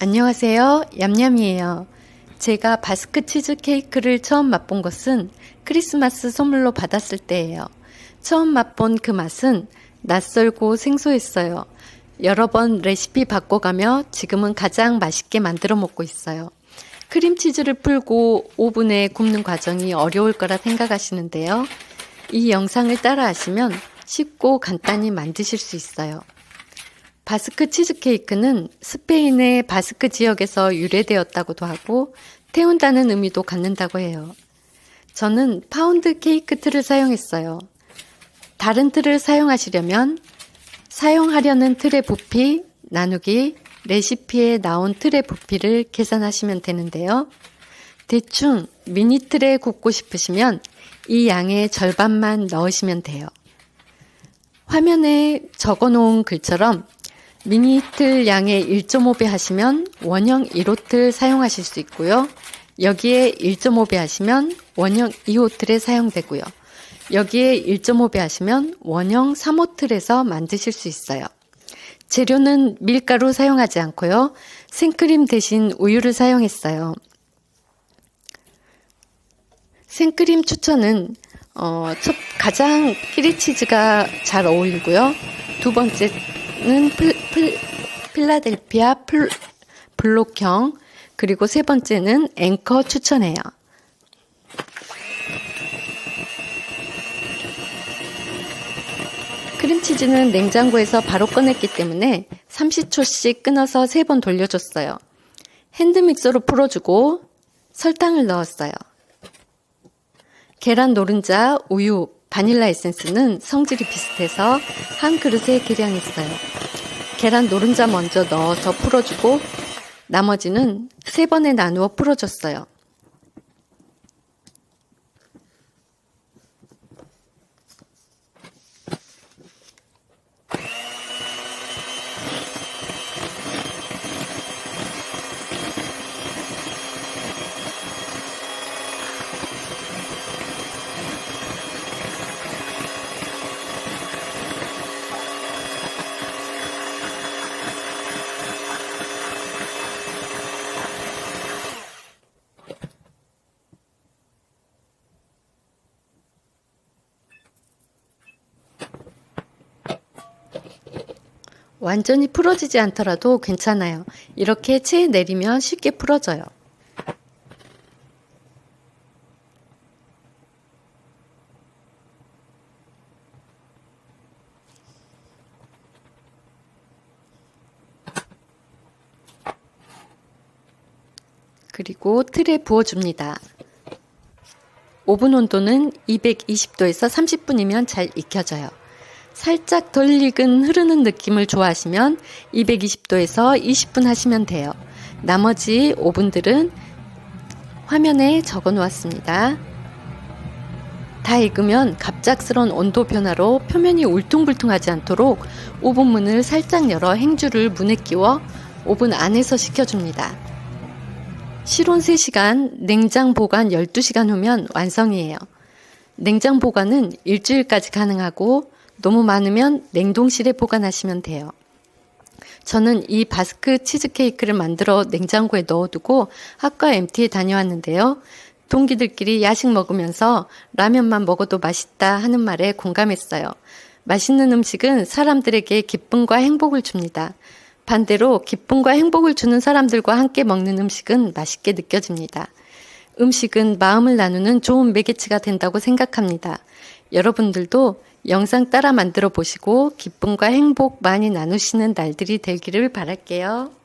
안녕하세요. 얌얌이에요. 제가 바스크 치즈 케이크를 처음 맛본 것은 크리스마스 선물로 받았을 때예요. 처음 맛본 그 맛은 낯설고 생소했어요. 여러 번 레시피 바꿔가며 지금은 가장 맛있게 만들어 먹고 있어요. 크림치즈를 풀고 오븐에 굽는 과정이 어려울 거라 생각하시는데요. 이 영상을 따라 하시면 쉽고 간단히 만드실 수 있어요. 바스크 치즈케이크는 스페인의 바스크 지역에서 유래되었다고도 하고 태운다는 의미도 갖는다고 해요. 저는 파운드 케이크 틀을 사용했어요. 다른 틀을 사용하시려면 사용하려는 틀의 부피, 나누기, 레시피에 나온 틀의 부피를 계산하시면 되는데요. 대충 미니 틀에 굽고 싶으시면 이 양의 절반만 넣으시면 돼요. 화면에 적어 놓은 글처럼 미니틀 양의 1.5배 하시면 원형 1호틀 사용하실 수 있고요. 여기에 1.5배 하시면 원형 2호틀에 사용되고요. 여기에 1.5배 하시면 원형 3호틀에서 만드실 수 있어요. 재료는 밀가루 사용하지 않고요. 생크림 대신 우유를 사용했어요. 생크림 추천은 어, 첫 가장 피리치즈가 잘 어울리고요. 두 번째는 플, 플, 필라델피아 플, 블록형 그리고 세 번째는 앵커 추천해요. 크림치즈는 냉장고에서 바로 꺼냈기 때문에 30초씩 끊어서 3번 돌려줬어요. 핸드믹서로 풀어주고 설탕을 넣었어요. 계란 노른자, 우유, 바닐라 에센스는 성질이 비슷해서 한 그릇에 계량했어요. 계란 노른자 먼저 넣어서 풀어주고 나머지는 세 번에 나누어 풀어줬어요. 완전히 풀어지지 않더라도 괜찮아요. 이렇게 체에 내리면 쉽게 풀어져요. 그리고 틀에 부어줍니다. 오븐 온도는 220도에서 30분이면 잘 익혀져요. 살짝 덜 익은 흐르는 느낌을 좋아하시면 220도에서 20분 하시면 돼요. 나머지 오븐들은 화면에 적어 놓았습니다. 다 익으면 갑작스런 온도 변화로 표면이 울퉁불퉁하지 않도록 오븐 문을 살짝 열어 행주를 문에 끼워 오븐 안에서 식혀줍니다. 실온 3시간, 냉장 보관 12시간 후면 완성이에요. 냉장 보관은 일주일까지 가능하고 너무 많으면 냉동실에 보관하시면 돼요. 저는 이 바스크 치즈케이크를 만들어 냉장고에 넣어두고 학과 MT에 다녀왔는데요. 동기들끼리 야식 먹으면서 라면만 먹어도 맛있다 하는 말에 공감했어요. 맛있는 음식은 사람들에게 기쁨과 행복을 줍니다. 반대로 기쁨과 행복을 주는 사람들과 함께 먹는 음식은 맛있게 느껴집니다. 음식은 마음을 나누는 좋은 매개체가 된다고 생각합니다. 여러분들도 영상 따라 만들어 보시고 기쁨과 행복 많이 나누시는 날들이 되기를 바랄게요.